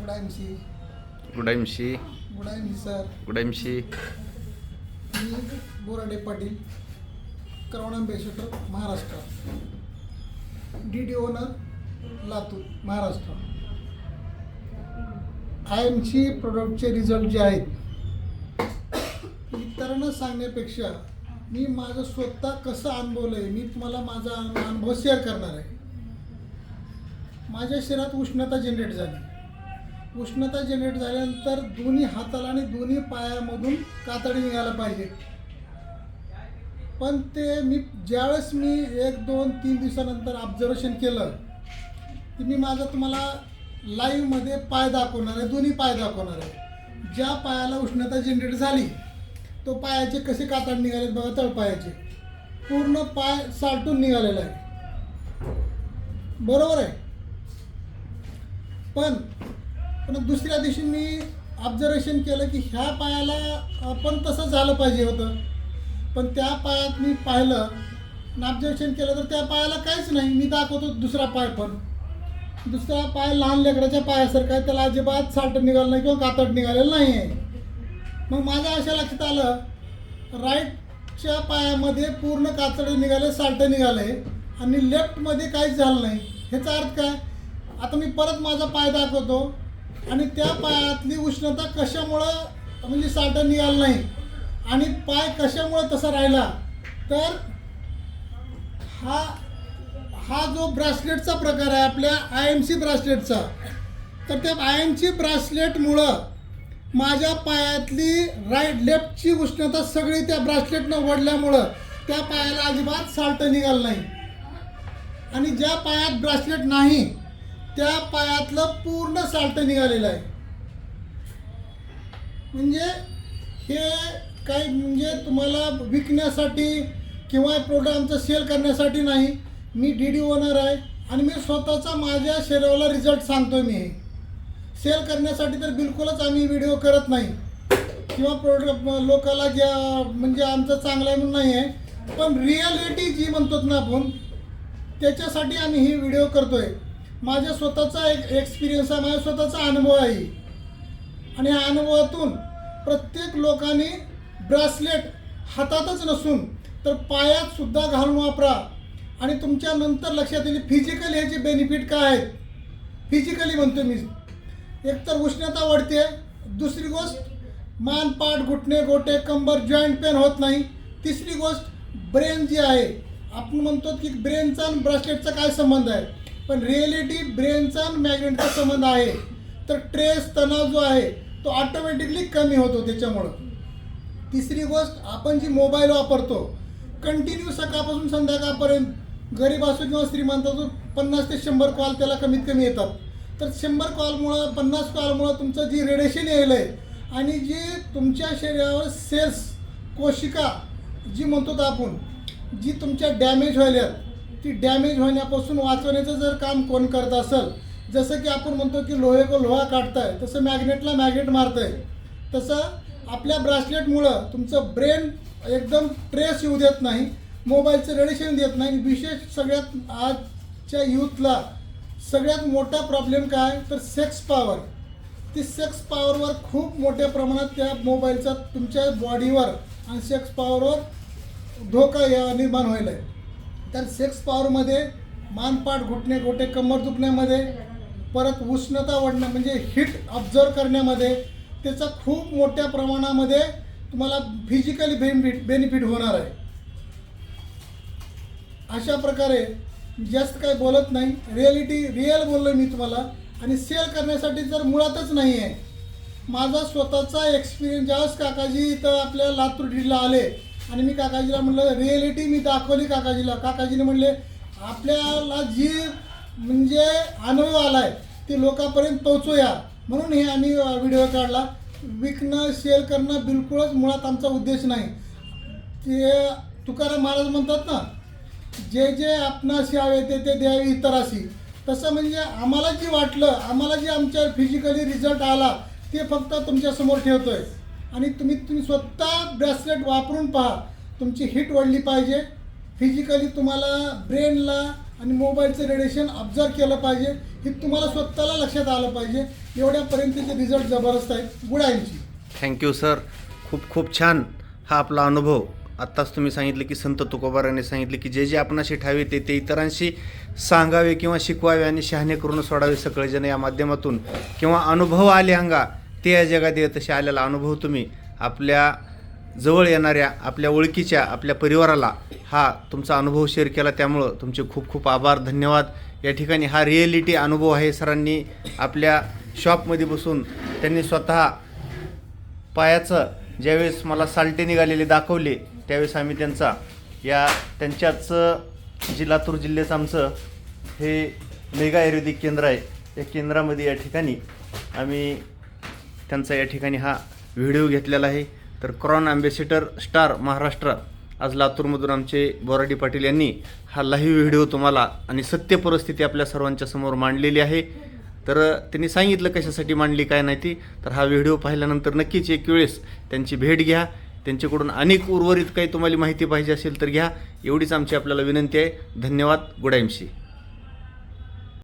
गुडाऐंशी गुडाईमशी गुडाऐंशी सर. गुडाईमशी मी बोराडे पाटील करवणा बेशेटर Maharashtra. D D owner Latur Maharashtra. I एमची प्रोडक्टचे रिझल्ट जे आहेत इतरांना सांगण्यापेक्षा मी माझं स्वतः कसं अनुभवलं आहे मी तुम्हाला माझा अनु- अनुभव शेअर करणार आहे. माझ्या शरीरात उष्णता जनरेट झाली. उष्णता जनरेट झाल्यानंतर दोन्ही हाताला आणि दोन्ही पायामधून कातडी निघायला पाहिजे. पण ते मी ज्यावेळेस मी एक दोन तीन दिवसानंतर ऑब्झर्वेशन केलं की मी माझं तुम्हाला लाईव्हमध्ये पाय दाखवणार आहे दोन्ही पाय दाखवणार आहे. ज्या पायाला उष्णता जनरेट झाली तो पायाचे कसे कातड निघालेत बघा तळपायाचे. पूर्ण पाय सालटून निघालेला आहे. बरोबर आहे? पण पण दुसऱ्या दिवशी मी ऑब्झर्वेशन केलं की ह्या पायाला पण तसं झालं पाहिजे होतं. पण त्या पायात मी पाहिलं. ऑब्झर्वेशन केलं तर त्या पायाला काहीच नाही. मी दाखवतो दुसरा पाय पण. दुसरा पाय लहान लेकराच्या पायासारखा आहे. त्याला अजिबात साठ निघालं नाही किंवा कातड निघालेलं नाही आहे मग माझ्या अशा लक्षात आलं राईटच्या पायामध्ये पूर्ण कातडे निघाले साल्ट निघाले. आणि लेफ्टमध्ये काहीच झालं नाही. ह्याचा अर्थ काय? आता मी परत माझा पाय दाखवतो. आणि त्या पायातली उष्णता कशामुळं म्हणजे साल्ट निघालं नाही? आणि पाय कशामुळं तसा राहिला? तर हा हा जो ब्रासलेटचा प्रकार आहे आपल्या आय एम सी ब्रासलेटचा तर त्या आय एम सी ब्रासलेटमुळं माझ्या पायातली राईट लेफ्टची उष्णता सगळी त्या ब्रासलेटनं ओढल्यामुळं त्या पायाला अजिबात साल्ट निघालं नाही. आणि ज्या पायात ब्रासलेट नाही त्या पायातलं पूर्ण साल्ट निघालेलं आहे. म्हणजे हे काही म्हणजे तुम्हाला विकण्यासाठी किंवा प्रोडक्ट आमचं सेल करण्यासाठी नाही. मी डी डी ओनर आहे आणि मी स्वतःचा माझ्या शरीराला रिझल्ट सांगतो मी. हे सेल करण्यासाठी तर बिलकुलच आम्ही व्हिडिओ करत नाही. किंवा प्रोडक्ट लोकाला ज्या म्हणजे आमचं चांगलं आहे म्हणून नाही आहे. पण रिॲलिटी जी म्हणतो ना आपण त्याच्यासाठी आम्ही ही व्हिडिओ करतो आहे माझ्या स्वतःचा एक एक्सपिरियन्स आहे माझा स्वतःचा अनुभव आहे आणि या अनुभवातून प्रत्येक लोकांनी ब्रासलेट हातातच नसून तर पायात सुद्धा घालून वापरा. आणि तुमच्या नंतर लक्षात येईल फिजिकली ह्याचे बेनिफिट काय आहेत. फिजिकली म्हणतो मी. एकतर उष्णता वाढते दुसरी गोष्ट मान पाठ घुटणे गोटे कंबर जॉईंट पेन होत नाही. तिसरी गोष्ट ब्रेन जी आहे आपण म्हणतो की ब्रेनचा आणि ब्रासलेटचा काय संबंध आहे? पण रिअलिटी ब्रेनचा आणि मॅग्नेटचा संबंध आहे. तर ट्रेस तणाव जो आहे तो ऑटोमॅटिकली कमी होतो त्याच्यामुळं. तिसरी गोष्ट आपण जी मोबाईल वापरतो कंटिन्यू सकाळपासून संध्याकाळपर्यंत गरीब असो किंवा श्रीमंत असो पन्नास ते शंभर कॉल त्याला कमीत कमी येतात. तर शंभर कॉलमुळं पन्नास कॉलमुळं तुमचं जी रेडिएशन यायलं आहे आणि जी तुमच्या शरीरावर सेल्स कोशिका जी म्हणतो आपण जी तुमच्या डॅमेज व्हायल्यात ती डॅमेज होण्यापासून वाचवण्याचं जर काम कोण करत असेल जसं की आपण म्हणतो की लोहे को लोहा काढताय तसं मॅग्नेटला मॅग्नेट मारतंय. तसं आपल्या ब्रासलेटमुळं तुमचं ब्रेन एकदम ट्रेस येऊ देत नाही मोबाईलचं रेडिएशन देत नाही विशेष सगळ्यात आजच्या यूथला सगळ्यात मोठा प्रॉब्लेम काय? तर सेक्स पॉवर. ती सेक्स पॉवरवर खूप मोठ्या प्रमाणात त्या मोबाईलचा तुमच्या बॉडीवर आणि सेक्स पॉवरवर धोका या निर्माण व्हायला आहे तर सेक्स पॉवरमध्ये मानपाट घुटणे गोटे कंबर दुखण्यामध्ये परत उष्णता वाढणं म्हणजे हिट ऑब्झर्व करण्यामध्ये त्याचा खूप मोठ्या प्रमाणामध्ये तुम्हाला फिजिकली बेनिफिट बेनिफिट होणार आहे. अशा प्रकारे जास्त काही बोलत नाही. रिॲलिटी रिअल बोललो मी तुम्हाला. आणि सेल करण्यासाठी तर मुळातच नाही आहे. माझा स्वतःचा एक्सपिरियन्स ज्यावेळेस काकाजी इथं आपल्या लातूर जिल्हा आले आणि मी काकाजीला म्हणलं रिॲलिटी मी दाखवली काकाजीला. काकाजीने म्हणले आपल्याला जी म्हणजे अनुभव आला आहे ते लोकांपर्यंत पोहोचूया. म्हणून हे आम्ही व्हिडिओ काढला. विकणं शेअर करणं बिलकुलच मुळात आमचा उद्देश नाही. ते तुकाराम महाराज म्हणतात ना जे जे आपणाशी हवे ते ते द्यावे इतराशी. तसं म्हणजे आम्हाला जे वाटलं आम्हाला जे आमच्या फिजिकली रिझल्ट आला ते फक्त तुमच्यासमोर ठेवतो आहे आणि तुम्ही तुम्ही स्वतः ब्रेसलेट वापरून पहा. तुमची हिट वाढली पाहिजे. फिजिकली तुम्हाला ब्रेनला आणि मोबाईलचं रेडिएशन ऑब्झर्व केलं पाहिजे. हे तुम्हाला स्वतःला लक्षात आलं पाहिजे. एवढ्यापर्यंतचे रिझल्ट जबरदस्त आहेत. गुडाईंची थँक्यू सर खूप खूप छान हा आपला अनुभव. आत्ताच तुम्ही सांगितलं की संत तुकोबाराने सांगितले की जे जे आपणाशी ठावे ते ते इतरांशी सांगावे किंवा शिकवावे आणि शहाणे करून सोडावे सगळेजण या माध्यमातून. किंवा अनुभव आले अंगा ते या जगात येत तसे आलेला अनुभव तुम्ही आपल्या जवळ येणाऱ्या आपल्या ओळखीच्या आपल्या परिवाराला हा तुमचा अनुभव शेअर केला. त्यामुळं तुमचे खूप खूप आभार धन्यवाद. या ठिकाणी हा रिॲलिटी अनुभव आहे सरांनी आपल्या शॉपमध्ये बसून त्यांनी स्वतः पायाचं ज्यावेळेस मला सालटे निघालेले दाखवले त्यावेळेस आम्ही त्यांचा या त्यांच्याच जी लातूर जिल्ह्याचं आमचं हे मेगा आयुर्वेदिक केंद्र आहे. या केंद्रामध्ये या ठिकाणी आम्ही त्यांचा या ठिकाणी हा व्हिडिओ घेतलेला आहे. तर क्रॉन अँबॅसिडर स्टार महाराष्ट्र आज लातूरमधून आमचे बोराडी पाटील यांनी हा लाईव्ह व्हिडिओ तुम्हाला आणि सत्य परिस्थिती आपल्या सर्वांच्या समोर मांडलेली आहे. तर त्यांनी सांगितलं कशासाठी मांडली काय नाही ती. तर हा व्हिडिओ पाहिल्यानंतर नक्कीच एक वेळेस त्यांची भेट घ्या. त्यांच्याकडून अनेक उर्वरित काही तुम्हाला माहिती पाहिजे असेल तर घ्या. एवढीच आमची आपल्याला विनंती आहे. धन्यवाद. गुडायमशी